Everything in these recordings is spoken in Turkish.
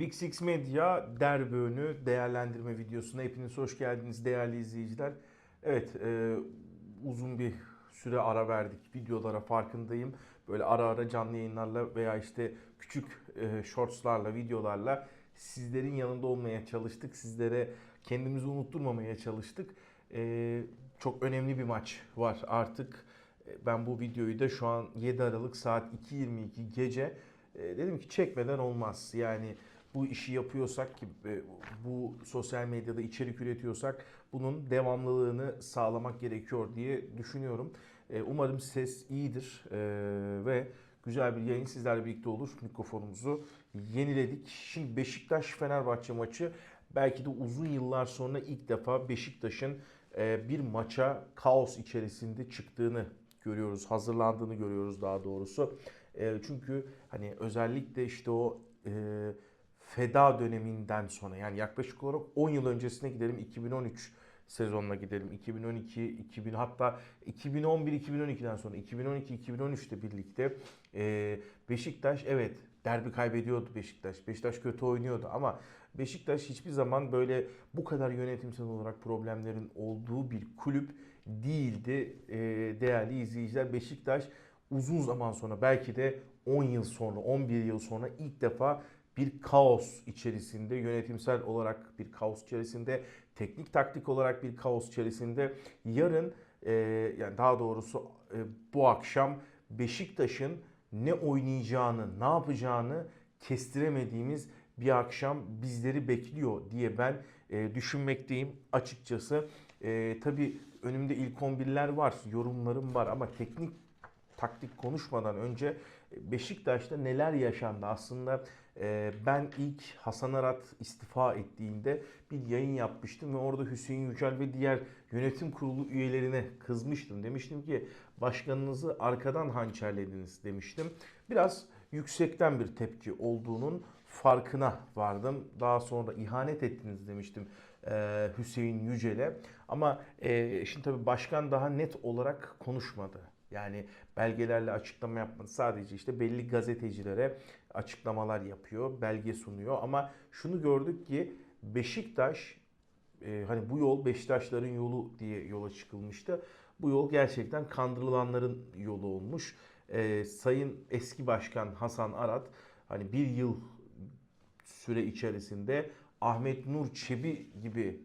Big Six Media derbi değerlendirme videosuna hepiniz hoş geldiniz değerli izleyiciler. Evet e, uzun bir süre ara verdik videolara farkındayım. Böyle ara ara canlı yayınlarla veya işte küçük e, shortslarla videolarla sizlerin yanında olmaya çalıştık. Sizlere kendimizi unutturmamaya çalıştık. E, çok önemli bir maç var artık. E, Ben bu videoyu da şu an 7 Aralık saat 2.22 gece e, dedim ki çekmeden olmaz. Yani bu işi yapıyorsak ki e, bu sosyal medyada içerik üretiyorsak bunun devamlılığını sağlamak gerekiyor diye düşünüyorum. E, Umarım ses iyidir e, ve güzel bir yayın sizlerle birlikte olur. Mikrofonumuzu yeniledik. Şimdi Beşiktaş Fenerbahçe maçı belki de uzun yıllar sonra ilk defa Beşiktaş'ın bir maça kaos içerisinde çıktığını görüyoruz. Hazırlandığını görüyoruz daha doğrusu. Çünkü hani özellikle işte o feda döneminden sonra yani yaklaşık olarak 10 yıl öncesine gidelim 2013 sezonuna gidelim. 2012, 2000 hatta 2011-2012'den sonra 2012-2013'te birlikte e, Beşiktaş evet derbi kaybediyordu Beşiktaş. Beşiktaş kötü oynuyordu ama Beşiktaş hiçbir zaman böyle bu kadar yönetimsel olarak problemlerin olduğu bir kulüp değildi e, değerli izleyiciler. Beşiktaş uzun zaman sonra belki de 10 yıl sonra 11 yıl sonra ilk defa bir kaos içerisinde yönetimsel olarak bir kaos içerisinde teknik taktik olarak bir kaos içerisinde yarın e, yani daha doğrusu e, bu akşam Beşiktaş'ın ne oynayacağını ne yapacağını kestiremediğimiz bir akşam bizleri bekliyor diye ben e, düşünmekteyim açıkçası. E, tabii önümde ilk 11'ler var, yorumlarım var ama teknik taktik konuşmadan önce Beşiktaş'ta neler yaşandı? Aslında ben ilk Hasan Arat istifa ettiğinde bir yayın yapmıştım ve orada Hüseyin Yücel ve diğer yönetim kurulu üyelerine kızmıştım. Demiştim ki başkanınızı arkadan hançerlediniz demiştim. Biraz yüksekten bir tepki olduğunun farkına vardım. Daha sonra ihanet ettiniz demiştim e, Hüseyin Yücel'e. Ama e, şimdi tabii başkan daha net olarak konuşmadı. Yani belgelerle açıklama yapmadı. Sadece işte belli gazetecilere açıklamalar yapıyor, belge sunuyor. Ama şunu gördük ki Beşiktaş e, hani bu yol Beşiktaşların yolu diye yola çıkılmıştı. Bu yol gerçekten kandırılanların yolu olmuş. E, Sayın eski başkan Hasan Arat hani bir yıl süre içerisinde Ahmet Nur Çebi gibi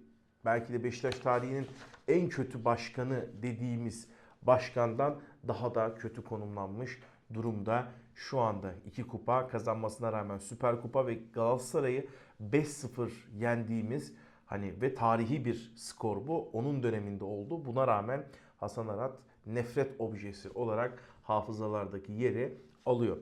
belki de Beşiktaş tarihinin en kötü başkanı dediğimiz başkandan daha da kötü konumlanmış durumda. Şu anda iki kupa kazanmasına rağmen Süper Kupa ve Galatasaray'ı 5-0 yendiğimiz hani ve tarihi bir skor bu. Onun döneminde oldu. Buna rağmen Hasan Arat nefret objesi olarak hafızalardaki yeri alıyor.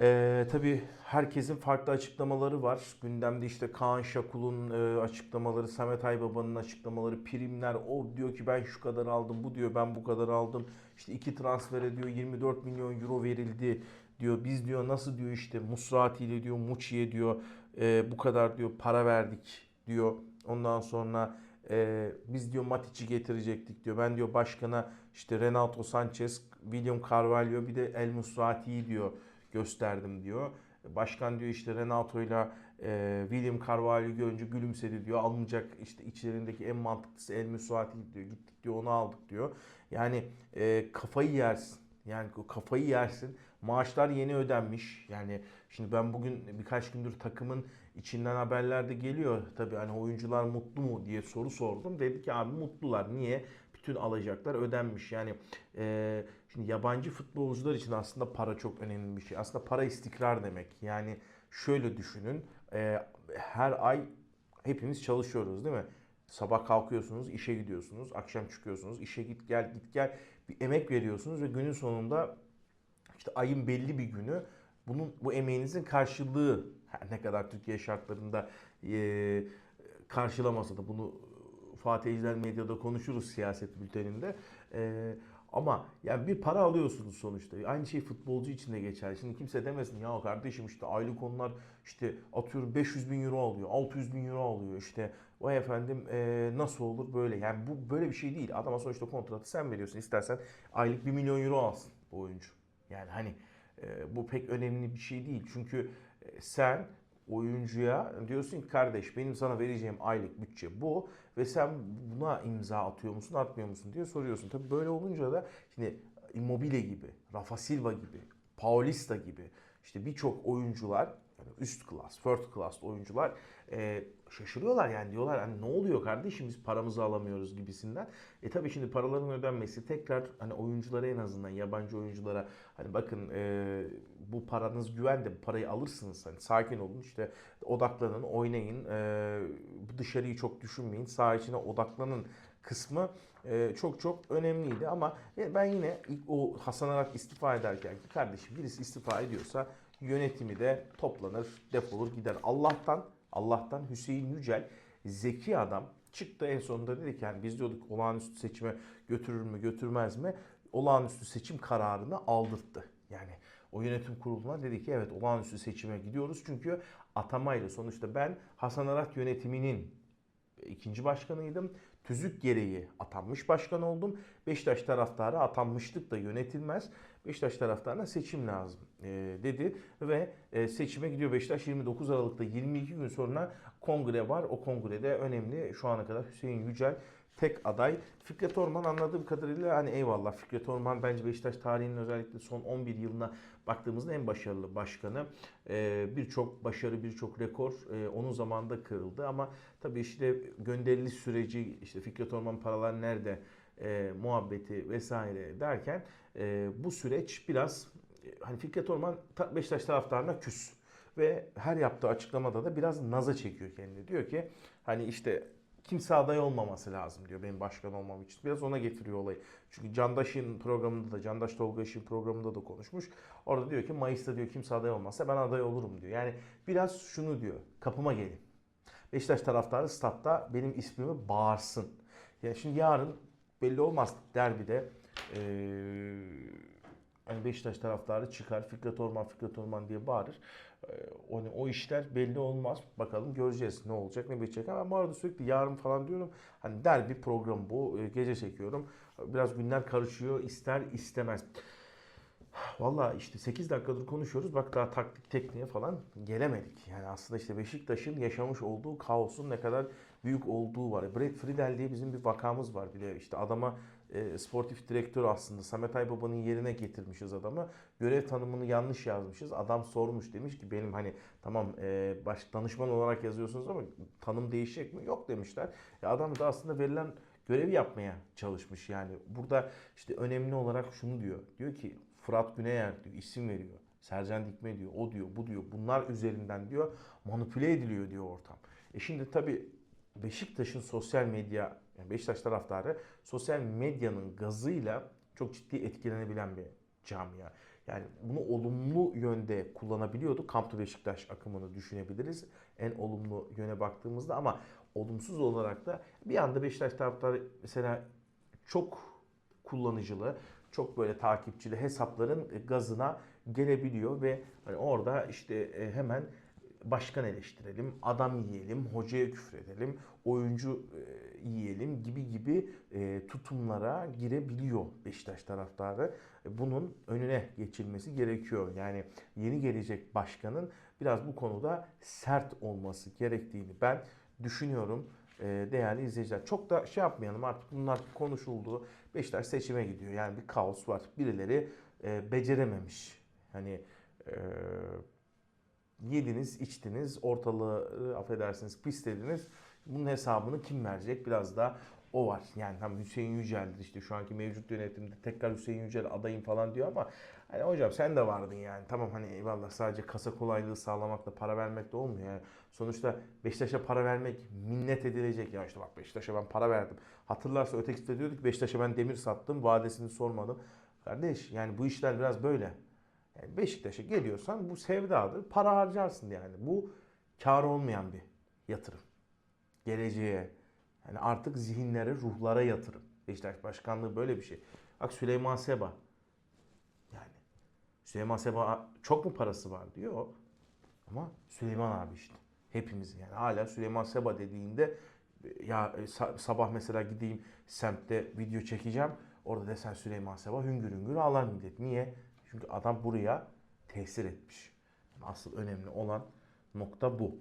Ee, tabii herkesin farklı açıklamaları var. Gündemde işte Kaan Şakul'un e, açıklamaları, Samet Aybaba'nın açıklamaları, primler. O diyor ki ben şu kadar aldım, bu diyor ben bu kadar aldım. İşte iki transfere diyor 24 milyon euro verildi diyor. Biz diyor nasıl diyor işte Musrati ile diyor Muçi'ye diyor e, bu kadar diyor para verdik diyor. Ondan sonra e, biz diyor Matic'i getirecektik diyor. Ben diyor başkana işte Renato Sanchez, William Carvalho bir de El Musrati'yi diyor gösterdim diyor. Başkan diyor işte Renato ile e, William Carvalho görünce gülümsedi diyor. Alınacak işte içlerindeki en mantıklısı El Musrati diyor. Gittik diyor onu aldık diyor. Yani e, kafayı yersin. Yani kafayı yersin. Maaşlar yeni ödenmiş. Yani şimdi ben bugün birkaç gündür takımın içinden haberler de geliyor. Tabii hani oyuncular mutlu mu diye soru sordum. Dedi ki abi mutlular. Niye? Bütün alacaklar ödenmiş. Yani e, şimdi yabancı futbolcular için aslında para çok önemli bir şey. Aslında para istikrar demek. Yani şöyle düşünün. E, her ay hepimiz çalışıyoruz değil mi? Sabah kalkıyorsunuz, işe gidiyorsunuz, akşam çıkıyorsunuz, işe git gel git gel bir emek veriyorsunuz ve günün sonunda işte ayın belli bir günü bunun bu emeğinizin karşılığı her ne kadar Türkiye şartlarında e, karşılamasa da bunu Fatih Ejder Medya'da konuşuruz siyaset bülteninde. E, ama yani bir para alıyorsunuz sonuçta. Aynı şey futbolcu için de geçer. Şimdi kimse demesin ya kardeşim işte aylık onlar işte atıyorum 500 bin euro alıyor, 600 bin euro alıyor işte o efendim e, nasıl olur böyle. Yani bu böyle bir şey değil. Adama sonuçta kontratı sen veriyorsun. İstersen aylık 1 milyon euro alsın bu oyuncu. Yani hani e, bu pek önemli bir şey değil. Çünkü sen oyuncuya diyorsun ki kardeş benim sana vereceğim aylık bütçe bu ve sen buna imza atıyor musun atmıyor musun diye soruyorsun. Tabii böyle olunca da şimdi Immobile gibi, Rafa Silva gibi, Paulista gibi işte birçok oyuncular yani üst klas, first class oyuncular e, şaşırıyorlar yani. Diyorlar hani ne oluyor kardeşim? Biz paramızı alamıyoruz gibisinden. E tabii şimdi paraların ödenmesi tekrar hani oyunculara en azından yabancı oyunculara hani bakın e, bu paranız güvende bu parayı alırsınız. Hani sakin olun işte odaklanın oynayın. E, dışarıyı çok düşünmeyin. Saha içine odaklanın kısmı e, çok çok önemliydi. Ama ben yine o Hasan Arat istifa ederken ki kardeşim birisi istifa ediyorsa yönetimi de toplanır, defolur gider. Allah'tan Allah'tan Hüseyin Yücel zeki adam çıktı en sonunda dedi ki yani biz diyorduk olağanüstü seçime götürür mü götürmez mi? Olağanüstü seçim kararını aldırttı. Yani o yönetim kuruluna dedi ki evet olağanüstü seçime gidiyoruz çünkü atamayla sonuçta ben Hasan Arat yönetiminin ikinci başkanıydım. Tüzük gereği atanmış başkan oldum. Beşiktaş taraftarı atanmışlık da yönetilmez. Beşiktaş taraftarına seçim lazım dedi ve e, seçime gidiyor Beşiktaş 29 Aralık'ta 22 gün sonra kongre var. O kongrede önemli şu ana kadar Hüseyin Yücel tek aday. Fikret Orman anladığım kadarıyla hani eyvallah Fikret Orman bence Beşiktaş tarihinin özellikle son 11 yılına baktığımızda en başarılı başkanı. Ee, birçok başarı, birçok rekor e, onun zamanında kırıldı ama tabii işte gönderiliş süreci, işte Fikret Orman paralar nerede e, muhabbeti vesaire derken e, bu süreç biraz e, hani Fikret Orman ta- Beşiktaş taraftarına küs ve her yaptığı açıklamada da biraz naza çekiyor kendini. Diyor ki hani işte kimse aday olmaması lazım diyor benim başkan olmam için. Biraz ona getiriyor olayı. Çünkü Candaş'ın programında da, Candaş Tolga İş'in programında da konuşmuş. Orada diyor ki Mayıs'ta diyor kimse aday olmazsa ben aday olurum diyor. Yani biraz şunu diyor, kapıma gelin. Beşiktaş taraftarı statta benim ismimi bağırsın. Yani şimdi yarın belli olmaz derbide eee hani Beşiktaş taraftarı çıkar Fikret Orman Fikret Orman diye bağırır. Ee, O, o işler belli olmaz. Bakalım göreceğiz ne olacak ne bitecek. Ama bu arada sürekli yarın falan diyorum. Hani derbi programı bu. Ee, Gece çekiyorum. Biraz günler karışıyor. ister istemez. Valla işte 8 dakikadır konuşuyoruz. Bak daha taktik tekniğe falan gelemedik. Yani aslında işte Beşiktaş'ın yaşamış olduğu kaosun ne kadar büyük olduğu var. Brad Friedel diye bizim bir vakamız var. Bir de işte adama e, sportif direktör aslında Samet Aybaba'nın yerine getirmişiz adamı. Görev tanımını yanlış yazmışız. Adam sormuş demiş ki benim hani tamam e, baş danışman olarak yazıyorsunuz ama tanım değişecek mi? Yok demişler. Ya adam da aslında verilen görevi yapmaya çalışmış yani. Burada işte önemli olarak şunu diyor. Diyor ki Fırat Güneyer diyor isim veriyor. Sercan Dikme diyor. O diyor, bu diyor. Bunlar üzerinden diyor manipüle ediliyor diyor ortam. E şimdi tabii Beşiktaş'ın sosyal medya, yani Beşiktaş taraftarı sosyal medyanın gazıyla çok ciddi etkilenebilen bir camia. Yani bunu olumlu yönde kullanabiliyordu. Kamptı Beşiktaş akımını düşünebiliriz. En olumlu yöne baktığımızda ama olumsuz olarak da bir anda Beşiktaş taraftarı mesela çok kullanıcılı, çok böyle takipçili hesapların gazına gelebiliyor ve hani orada işte e, hemen başkan eleştirelim, adam yiyelim, hocaya küfredelim, oyuncu e, yiyelim gibi gibi e, tutumlara girebiliyor Beşiktaş taraftarı. E, Bunun önüne geçilmesi gerekiyor. Yani yeni gelecek başkanın biraz bu konuda sert olması gerektiğini ben düşünüyorum e, değerli izleyiciler. Çok da şey yapmayalım artık bunlar konuşuldu. Beşiktaş seçime gidiyor. Yani bir kaos var. Birileri e, becerememiş. Hani yediniz, içtiniz, ortalığı e, affedersiniz pislediniz. Bunun hesabını kim verecek? Biraz da o var. Yani tam Hüseyin Yücel'dir işte şu anki mevcut yönetimde tekrar Hüseyin Yücel adayım falan diyor ama hani hocam sen de vardın yani. Tamam hani eyvallah sadece kasa kolaylığı sağlamakla para vermek de olmuyor. Yani sonuçta Beşiktaş'a para vermek minnet edilecek. Ya işte bak Beşiktaş'a ben para verdim. Hatırlarsa öteki de diyorduk Beşiktaş'a ben demir sattım. Vadesini sormadım. Kardeş yani bu işler biraz böyle. Yani Beşiktaş'a geliyorsan bu sevdadır. Para harcarsın yani. Bu kar olmayan bir yatırım. Geleceğe. Yani artık zihinlere, ruhlara yatırım. Beşiktaş başkanlığı böyle bir şey. Bak Süleyman Seba. Yani Süleyman Seba çok mu parası var diyor. Ama Süleyman abi işte. Hepimizin yani hala Süleyman Seba dediğinde ya e, sa- sabah mesela gideyim semtte video çekeceğim. Orada desen Süleyman Seba hüngür hüngür ağlar millet. Niye? Çünkü adam buraya tesir etmiş. Asıl önemli olan nokta bu.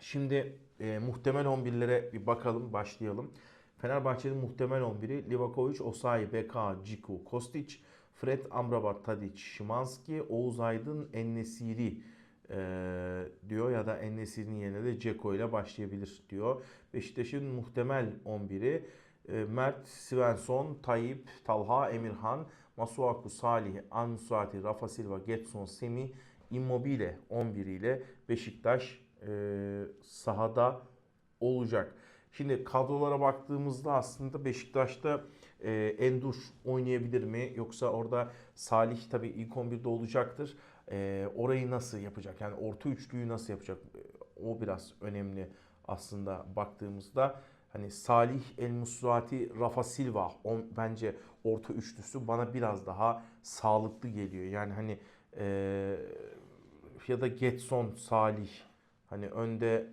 Şimdi e, muhtemel 11'lere bir bakalım, başlayalım. Fenerbahçe'nin muhtemel 11'i Livakovic, Osayi, Beka, Ciku, Kostic, Fred, Amrabat, Tadic, Şimanski, Oğuz Aydın, Ennesiri e, diyor ya da Ennesiri'nin yerine de Ceko ile başlayabilir diyor. Beşiktaş'ın muhtemel 11'i e, Mert, Svensson, Tayyip, Talha, Emirhan, Masuaku, Salih, Ansuati, Rafa Silva, Getson, Semih, Immobile 11 ile Beşiktaş e, sahada olacak. Şimdi kadrolara baktığımızda aslında Beşiktaş'ta e, Endur oynayabilir mi? Yoksa orada Salih tabii ilk 11'de olacaktır. E, orayı nasıl yapacak? Yani orta üçlüyü nasıl yapacak? E, O biraz önemli aslında baktığımızda. Hani Salih, El Musrati, Rafa Silva on, bence orta üçlüsü bana biraz daha sağlıklı geliyor. Yani hani e, ya da Getson, Salih hani önde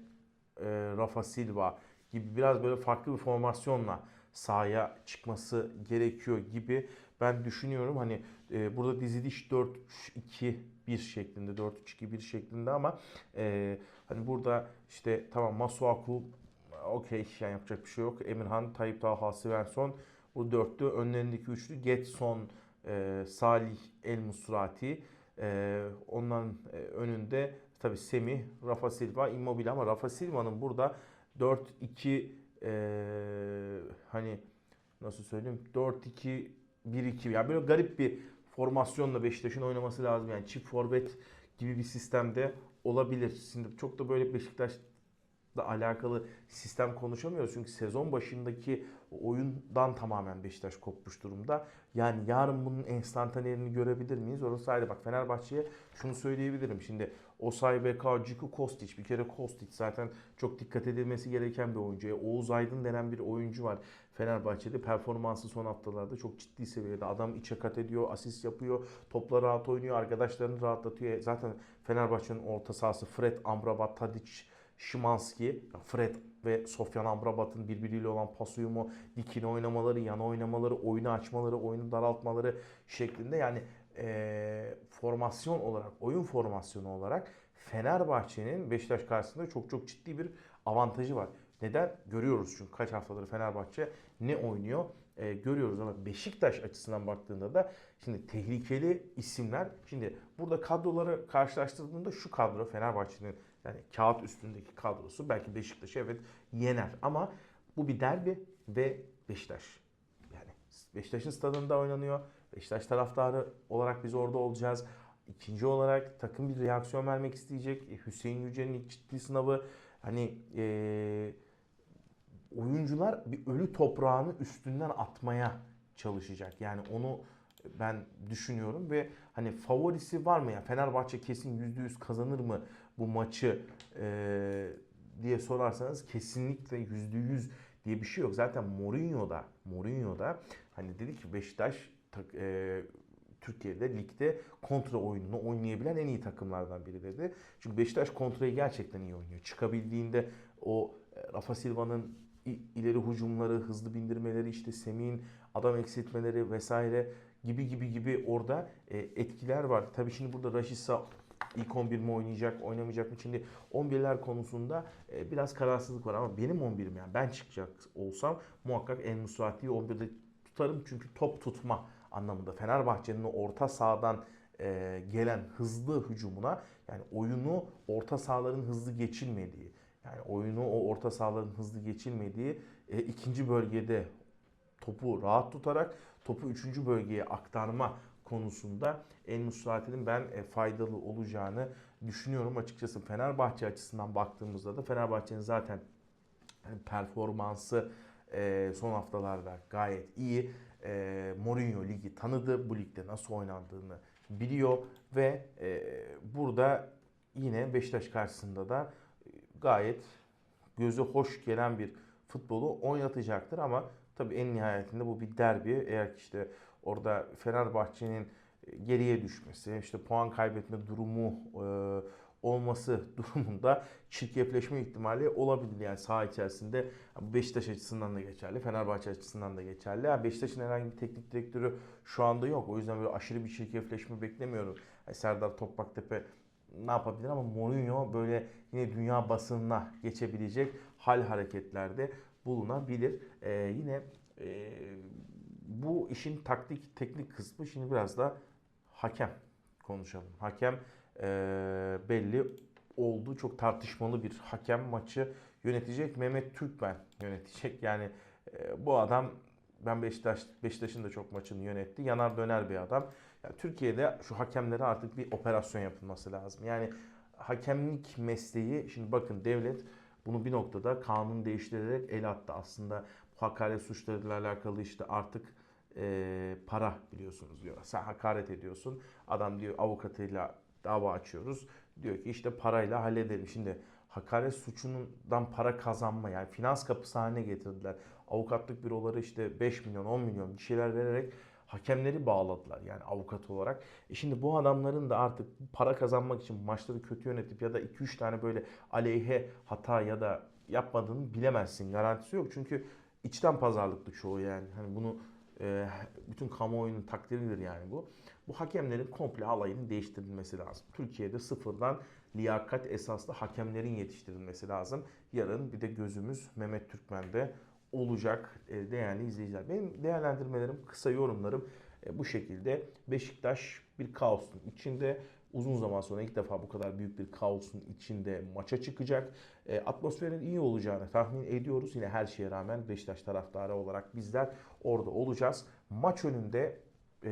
e, Rafa Silva gibi biraz böyle farklı bir formasyonla sahaya çıkması gerekiyor gibi ben düşünüyorum. Hani e, burada diziliş 4-3-2-1 şeklinde, 4-3-2-1 şeklinde ama e, hani burada işte tamam Masuaku okey yani yapacak bir şey yok. Emirhan, Tayyip Talha, Svensson bu dörtlü. Önlerindeki üçlü Getson, e, Salih, El Musrati. E, onların e, önünde tabii Semih, Rafa Silva, Immobile ama Rafa Silva'nın burada 4-2 e, hani nasıl söyleyeyim 4-2 1-2 yani böyle garip bir formasyonla Beşiktaş'ın oynaması lazım. Yani çift forvet gibi bir sistemde olabilir. Şimdi çok da böyle Beşiktaş'la alakalı sistem konuşamıyoruz. Çünkü sezon başındaki oyundan tamamen Beşiktaş kopmuş durumda. Yani yarın bunun enstantanelerini görebilir miyiz? Orası ayrı. Bak Fenerbahçe'ye şunu söyleyebilirim. Şimdi Osay Beka, Ciku Kostic. Bir kere Kostic zaten çok dikkat edilmesi gereken bir oyuncu. Oğuz Aydın denen bir oyuncu var. Fenerbahçe'de performansı son haftalarda çok ciddi seviyede. Adam içe kat ediyor, asist yapıyor, topla rahat oynuyor, arkadaşlarını rahatlatıyor. Zaten Fenerbahçe'nin orta sahası Fred, Amrabat, Tadic, Şimanski, Fred ve Sofyan Amrabat'ın birbiriyle olan pas uyumu, dikine oynamaları, yana oynamaları, oyunu açmaları, oyunu daraltmaları şeklinde yani e, formasyon olarak, oyun formasyonu olarak Fenerbahçe'nin Beşiktaş karşısında çok çok ciddi bir avantajı var. Neden? Görüyoruz çünkü kaç haftadır Fenerbahçe ne oynuyor e, görüyoruz ama Beşiktaş açısından baktığında da şimdi tehlikeli isimler. Şimdi burada kadroları karşılaştırdığında şu kadro Fenerbahçe'nin yani kağıt üstündeki kadrosu belki Beşiktaş'ı evet yener ama bu bir derbi ve Beşiktaş. Yani Beşiktaş'ın stadında oynanıyor. Beşiktaş taraftarı olarak biz orada olacağız. İkinci olarak takım bir reaksiyon vermek isteyecek. E, Hüseyin Yücel'in ciddi sınavı hani e, oyuncular bir ölü toprağını üstünden atmaya çalışacak. Yani onu ben düşünüyorum ve hani favorisi var mı ya Fenerbahçe kesin %100 kazanır mı bu maçı e, diye sorarsanız kesinlikle %100 diye bir şey yok. Zaten Mourinho'da Mourinho'da hani dedi ki Beşiktaş e, Türkiye'de ligde kontra oyununu oynayabilen en iyi takımlardan biri dedi. Çünkü Beşiktaş kontrayı gerçekten iyi oynuyor. Çıkabildiğinde o Rafa Silva'nın ileri hücumları, hızlı bindirmeleri, işte Semih'in adam eksiltmeleri vesaire gibi gibi gibi orada e, etkiler var. Tabii şimdi burada Raşisa ilk 11 mi oynayacak, oynamayacak mı? Şimdi 11'ler konusunda e, biraz kararsızlık var ama benim 11'im yani ben çıkacak olsam muhakkak En Musrati'yi 11'de tutarım. Çünkü top tutma anlamında Fenerbahçe'nin orta sahadan e, gelen hızlı hücumuna yani oyunu orta sahaların hızlı geçilmediği yani oyunu o orta sahaların hızlı geçilmediği e, ikinci bölgede topu rahat tutarak topu üçüncü bölgeye aktarma konusunda En Musrati'nin ben e, faydalı olacağını düşünüyorum açıkçası. Fenerbahçe açısından baktığımızda da Fenerbahçe'nin zaten yani performansı e, son haftalarda gayet iyi. E, Mourinho ligi tanıdı. Bu ligde nasıl oynandığını biliyor ve e, burada yine Beşiktaş karşısında da gayet göze hoş gelen bir futbolu oynatacaktır ama tabii en nihayetinde bu bir derbi. Eğer ki işte orada Fenerbahçe'nin geriye düşmesi, işte puan kaybetme durumu e, olması durumunda çirkefleşme ihtimali olabilir. Yani saha içerisinde Beşiktaş açısından da geçerli, Fenerbahçe açısından da geçerli. Yani Beşiktaş'ın herhangi bir teknik direktörü şu anda yok. O yüzden böyle aşırı bir çirkefleşme beklemiyorum. Yani Serdar Topraktepe ne yapabilir ama Mourinho böyle yine dünya basınına geçebilecek hal hareketlerde bulunabilir. Ee, yine e, bu işin taktik teknik kısmı şimdi biraz da hakem konuşalım. Hakem e, belli oldu. Çok tartışmalı bir hakem maçı yönetecek. Mehmet Türkmen yönetecek. Yani e, bu adam ben Beşiktaş Beşiktaş'ın da çok maçını yönetti. Yanar döner bir adam. Yani Türkiye'de şu hakemlere artık bir operasyon yapılması lazım. Yani hakemlik mesleği şimdi bakın devlet bunu bir noktada kanun değiştirerek el attı. Aslında bu hakaret suçlarıyla alakalı işte artık e, para biliyorsunuz diyor. Sen hakaret ediyorsun. Adam diyor avukatıyla dava açıyoruz. Diyor ki işte parayla halledelim. Şimdi hakaret suçundan para kazanma yani finans kapısı haline getirdiler. Avukatlık büroları işte 5 milyon 10 milyon bir şeyler vererek hakemleri bağladılar yani avukat olarak. E şimdi bu adamların da artık para kazanmak için maçları kötü yönetip ya da 2-3 tane böyle aleyhe hata ya da yapmadığını bilemezsin. Garantisi yok. Çünkü içten pazarlıklı çoğu yani. Hani bunu e, bütün kamuoyunun takdiridir yani bu. Bu hakemlerin komple alayının değiştirilmesi lazım. Türkiye'de sıfırdan liyakat esaslı hakemlerin yetiştirilmesi lazım. Yarın bir de gözümüz Mehmet Türkmen'de olacak e, değerli izleyiciler. Benim değerlendirmelerim, kısa yorumlarım e, bu şekilde. Beşiktaş bir kaosun içinde uzun zaman sonra ilk defa bu kadar büyük bir kaosun içinde maça çıkacak. E, atmosferin iyi olacağını tahmin ediyoruz. Yine her şeye rağmen Beşiktaş taraftarı olarak bizler orada olacağız. Maç önünde e,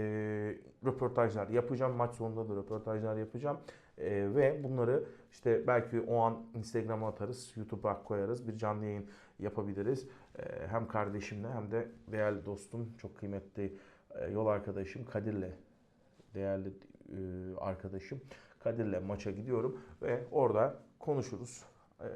röportajlar yapacağım. Maç sonunda da röportajlar yapacağım. E, ve bunları işte belki o an Instagram'a atarız, YouTube'a koyarız. Bir canlı yayın yapabiliriz. E, hem kardeşimle hem de değerli dostum, çok kıymetli e, yol arkadaşım Kadir'le değerli e, arkadaşım Kadir'le maça gidiyorum ve orada konuşuruz. E,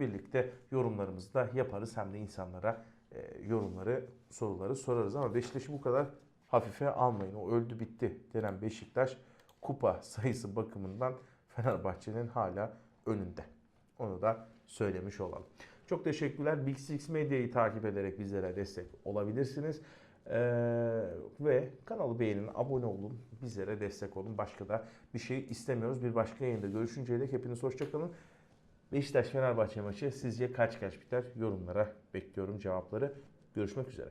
birlikte yorumlarımızı da yaparız. Hem de insanlara e, yorumları, soruları sorarız. Ama Beşiktaş'ı bu kadar hafife almayın. O öldü bitti denen Beşiktaş kupa sayısı bakımından Fenerbahçe'nin hala önünde. Onu da söylemiş olalım. Çok teşekkürler. Big Six Medya'yı takip ederek bizlere destek olabilirsiniz. Ee, ve kanalı beğenin, abone olun, bizlere destek olun. Başka da bir şey istemiyoruz. Bir başka yayında görüşünceye dek hepiniz hoşçakalın. Beşiktaş Fenerbahçe maçı sizce kaç kaç biter? Yorumlara bekliyorum cevapları. Görüşmek üzere.